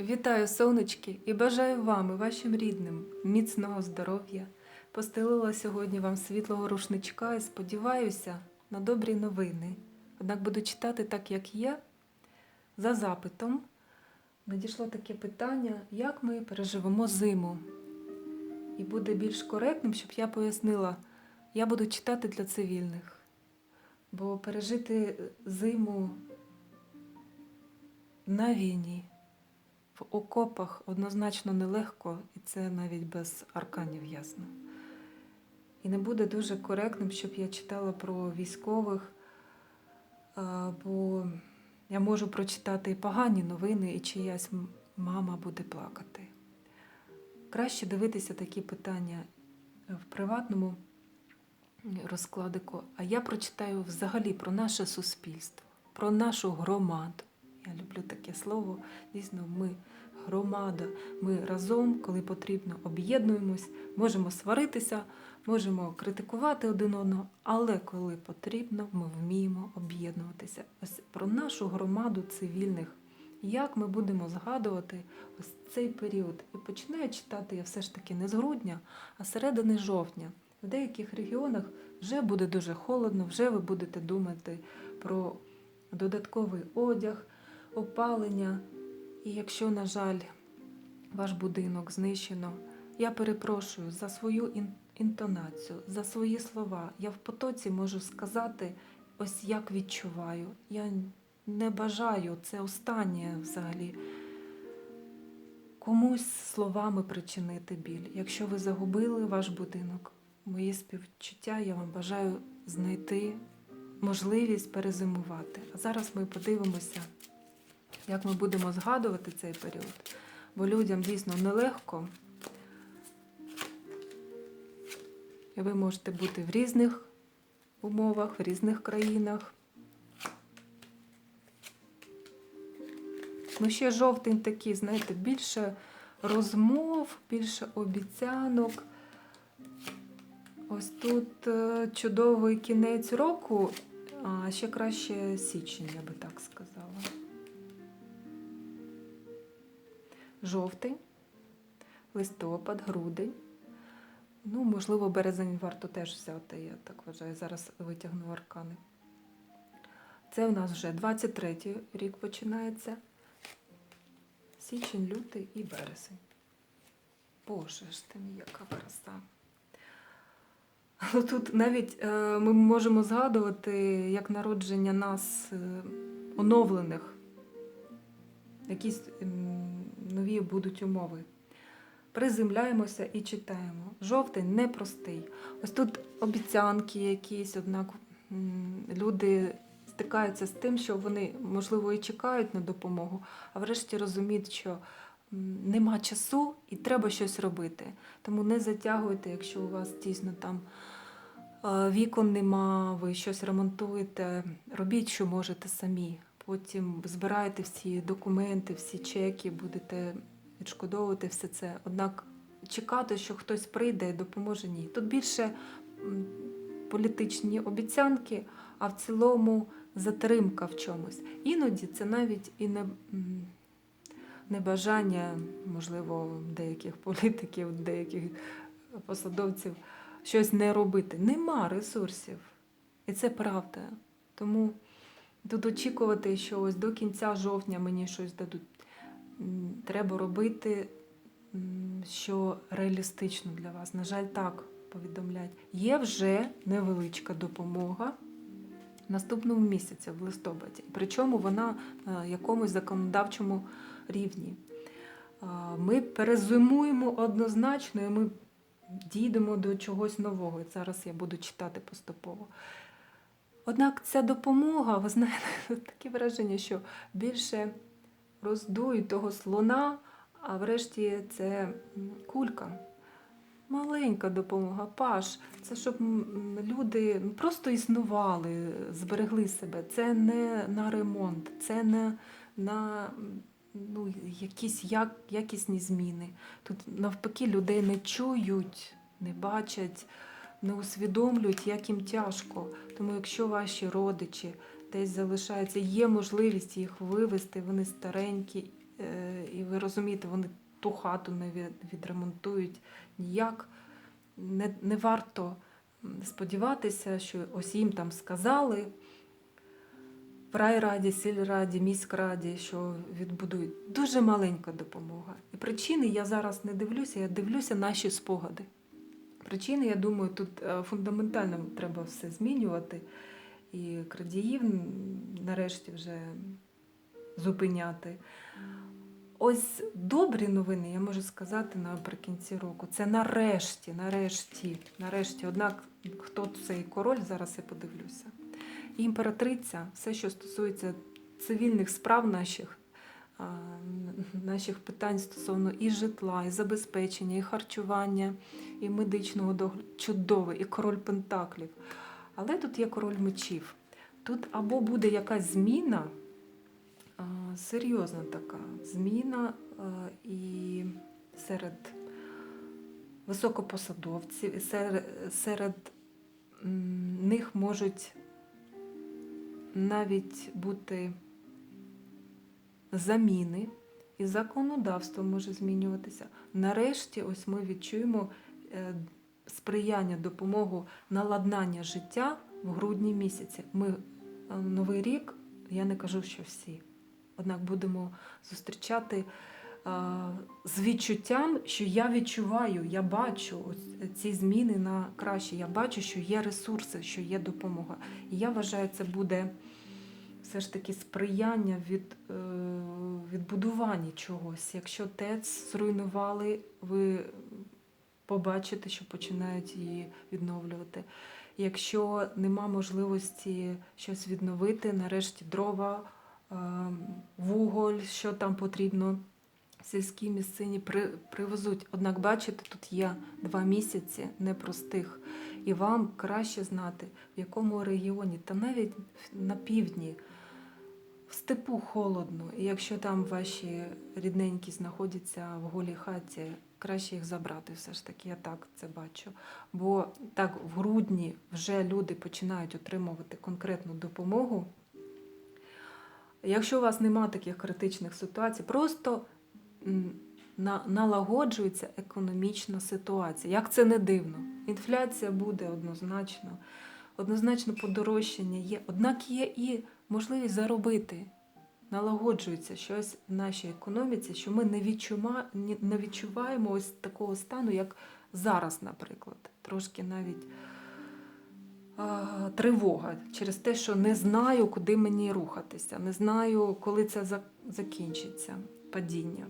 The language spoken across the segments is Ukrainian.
Вітаю, сонечки, і бажаю вам і вашим рідним міцного здоров'я. Постелила сьогодні вам світлого рушничка і сподіваюся на добрі новини. Однак буду читати так, як є. За запитом надійшло таке питання, як ми переживемо зиму. І буде більш коректним, щоб я пояснила, я буду читати для цивільних. Бо пережити зиму на війні в окопах однозначно нелегко, і це навіть без арканів ясно. І не буде дуже коректним, щоб я читала про військових, бо я можу прочитати і погані новини, і чиясь мама буде плакати. Краще дивитися такі питання в приватному розкладику, а я прочитаю взагалі про наше суспільство, про нашу громаду. Я люблю таке слово. Дійсно, ми громада. Ми разом, коли потрібно, об'єднуємось, можемо сваритися, можемо критикувати один одного, але коли потрібно, ми вміємо об'єднуватися. Ось про нашу громаду цивільних. Як ми будемо згадувати ось цей період? І починаю читати я все ж таки не з грудня, а середини жовтня. В деяких регіонах вже буде дуже холодно, вже ви будете думати про додатковий одяг, опалення. І якщо, на жаль, ваш будинок знищено, я перепрошую за свою інтонацію, за свої слова. Я в потоці можу сказати, ось як відчуваю. Я не бажаю, це останнє взагалі. Комусь словами причинити біль. Якщо ви загубили ваш будинок, мої співчуття, я вам бажаю знайти можливість перезимувати. А зараз ми подивимося, як ми будемо згадувати цей період. Бо людям дійсно нелегко. І ви можете бути в різних умовах, в різних країнах. Ну, ще жовтень такий, знаєте, більше розмов, більше обіцянок. Ось тут е, чудовий кінець року, а ще краще січень, я би так сказала. Жовтень, листопад, грудень. Ну, можливо, березень варто теж взяти, я так вважаю. Зараз витягну аркани. Це у нас вже 23-й рік починається. Січень, лютий і березень. Боже ж ти мій, яка краса. Але Тут навіть е, ми можемо згадувати як народження нас е, оновлених, якісь нові будуть умови. Приземляємося і читаємо. Жовтень непростий. Ось тут обіцянки якісь, однак люди стикаються з тим, що вони, можливо, і чекають на допомогу, а врешті розуміють, що нема часу і треба щось робити. Тому не затягуйте, якщо у вас дійсно там е, вікон нема, ви щось ремонтуєте, робіть, що можете самі. Потім збирайте всі документи, всі чеки, будете відшкодовувати все це. Однак чекати, що хтось прийде і допоможе ні. Тут більше політичні обіцянки, а в цілому затримка в чомусь. Іноді це навіть і не, м, не бажання, можливо, деяких політиків, деяких посадовців щось не робити. Нема ресурсів. І це правда. Тому тут очікувати, що ось до кінця жовтня мені щось дадуть. Треба робити, що реалістично для вас. На жаль, так повідомляють. Є вже невеличка допомога в наступному місяці, в листопаді. Причому вона на якомусь законодавчому рівні. Ми перезимуємо однозначно, і ми дійдемо до чогось нового. І зараз я буду читати поступово. Однак ця допомога, ви знаєте, таке враження, що більше роздують того слона, а врешті це кулька. Маленька допомога, паш. Це щоб люди ну, просто існували, зберегли себе. Це не на ремонт, це не на ну, якісь як, якісні зміни. Тут навпаки людей не чують, не бачать, не усвідомлюють, як їм тяжко. Тому якщо ваші родичі десь залишаються, є можливість їх вивезти, вони старенькі, е, і ви розумієте, вони ту хату не відремонтують ніяк. Не, не варто сподіватися, що ось їм там сказали в райраді, сільраді, міськраді, що відбудують. Дуже маленька допомога. І причини я зараз не дивлюся, я дивлюся наші спогади. Причини, я думаю, тут е, фундаментально треба все змінювати. І крадіїв нарешті вже зупиняти. Ось добрі новини, я можу сказати наприкінці року. Це нарешті, нарешті, нарешті. Однак, хто цей король, зараз я подивлюся. І імператриця, все, що стосується цивільних справ наших, наших питань стосовно і житла, і забезпечення, і харчування, і медичного догляду, чудове, і король пентаклів. Але тут є король мечів. Тут або буде якась зміна, серйозна така зміна і серед високопосадовців, і серед них можуть навіть бути заміни, і законодавство може змінюватися. Нарешті, ось ми відчуємо е, сприяння, допомогу наладнання життя в грудні місяці. Ми е, новий рік, я не кажу, що всі. Однак будемо зустрічати а, з відчуттям, що я відчуваю, я бачу ось ці зміни на краще. Я бачу, що є ресурси, що є допомога. І я вважаю, це буде все ж таки сприяння від е, відбудуванні чогось. Якщо ТЕЦ зруйнували, ви побачите, що починають її відновлювати. Якщо нема можливості щось відновити, нарешті дрова, е, вуголь, що там потрібно, сільські місцині при, привезуть. Однак, бачите, тут є два місяці непростих, і вам краще знати, в якому регіоні, та навіть на півдні. В степу холодно, і якщо там ваші рідненькі знаходяться в голій хаті, краще їх забрати все ж таки, я так це бачу. Бо так в грудні вже люди починають отримувати конкретну допомогу. Якщо у вас нема таких критичних ситуацій, просто на- налагоджується економічна ситуація. Як це не дивно. Інфляція буде однозначно, однозначно подорожчання є, однак є і можливість заробити. Налагоджується щось в нашій економіці, що ми не, відчума, не відчуваємо ось такого стану, як зараз, наприклад. Трошки навіть а, тривога через те, що не знаю, куди мені рухатися, не знаю, коли це закінчиться падіння.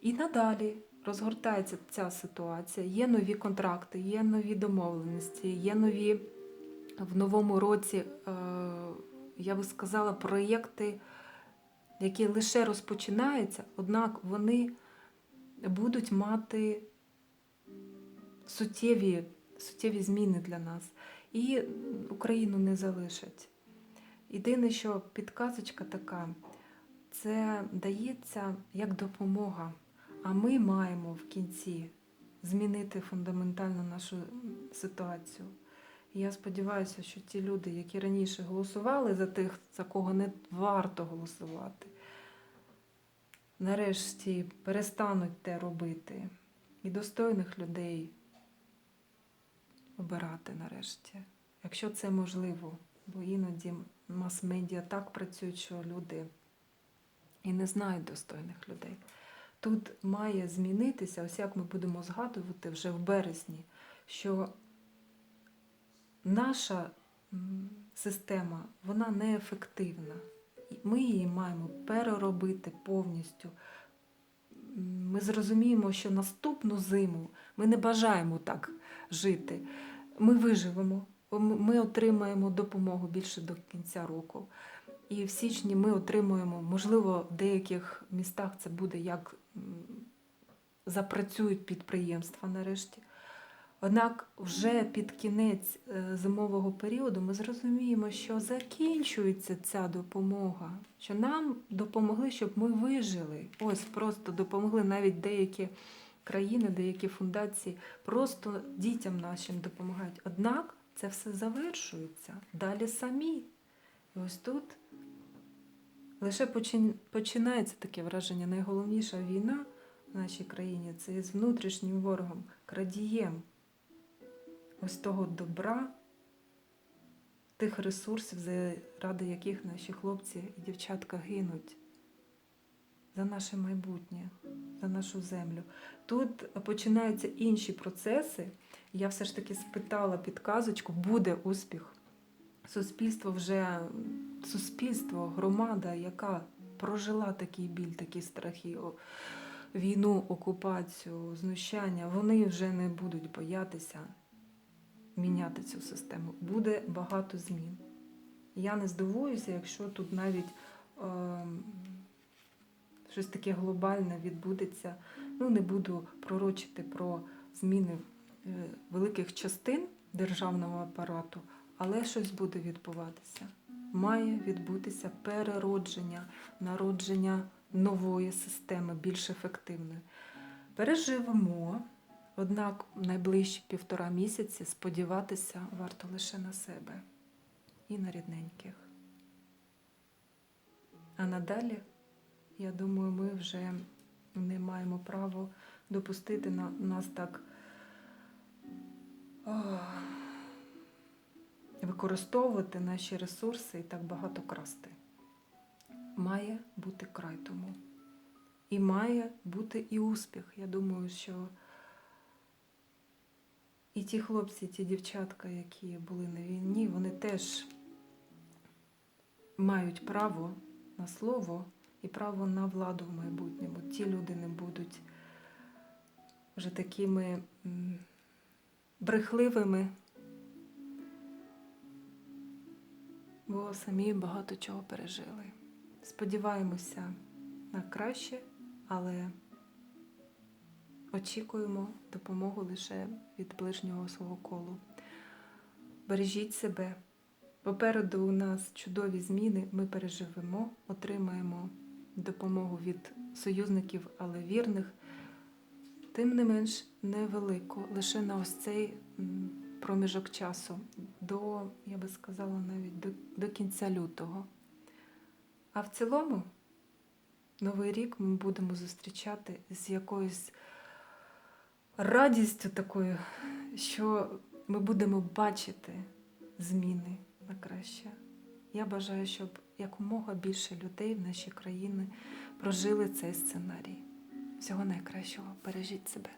І надалі розгортається ця ситуація. Є нові контракти, є нові домовленості, є нові в новому році, е, я би сказала, проєкти, які лише розпочинаються, однак вони будуть мати суттєві, суттєві зміни для нас. І Україну не залишать. Єдине, що підказочка така, це дається як допомога. А ми маємо в кінці змінити фундаментально нашу ситуацію. Я сподіваюся, що ті люди, які раніше голосували за тих, за кого не варто голосувати, нарешті перестануть те робити. І достойних людей обирати нарешті, якщо це можливо. Бо іноді мас-медіа так працюють, що люди і не знають достойних людей. Тут має змінитися, ось як ми будемо згадувати вже в березні, що наша система вона неефективна. Ми її маємо переробити повністю. Ми зрозуміємо, що наступну зиму ми не бажаємо так жити. Ми виживемо, ми отримаємо допомогу більше до кінця року. І в січні ми отримуємо, можливо, в деяких містах це буде як запрацюють підприємства нарешті. Однак вже під кінець е, зимового періоду ми зрозуміємо, що закінчується ця допомога, що нам допомогли, щоб ми вижили. Ось просто допомогли навіть деякі країни, деякі фундації, просто дітям нашим допомагають. Однак це все завершується далі самі. І ось тут Лише починається таке враження. Найголовніша війна в нашій країні це з внутрішнім ворогом, крадієм ось того добра, тих ресурсів, заради яких наші хлопці і дівчатка гинуть за наше майбутнє, за нашу землю. Тут починаються інші процеси. Я все ж таки спитала підказочку, буде успіх. Суспільство вже суспільство, громада, яка прожила такий біль, такі страхи, війну, окупацію, знущання, вони вже не будуть боятися міняти цю систему. Буде багато змін. Я не здивуюся, якщо тут навіть ем, щось таке глобальне відбудеться. Ну, не буду пророчити про зміни е, великих частин державного апарату, але щось буде відбуватися. Має відбутися переродження, народження нової системи, більш ефективної. Переживемо, однак найближчі півтора місяці сподіватися варто лише на себе і на рідненьких. А надалі, я думаю, ми вже не маємо права допустити на нас так ах, використовувати наші ресурси і так багато красти. Має бути край тому. І має бути і успіх. Я думаю, що і ті хлопці, ті дівчатка, які були на війні, вони теж мають право на слово і право на владу в майбутньому. Ті люди не будуть вже такими брехливими, бо самі багато чого пережили. Сподіваємося на краще, але очікуємо допомогу лише від ближнього свого колу. Бережіть себе. Попереду у нас чудові зміни. Ми переживемо, отримаємо допомогу від союзників, але вірних. Тим не менш невелику, лише на ось цей проміжок часу, до, я би сказала, навіть до, до кінця лютого. А в цілому, Новий рік ми будемо зустрічати з якоюсь радістю такою, що ми будемо бачити зміни на краще. Я бажаю, щоб якомога більше людей в нашій країні прожили цей сценарій. Всього найкращого. Бережіть себе.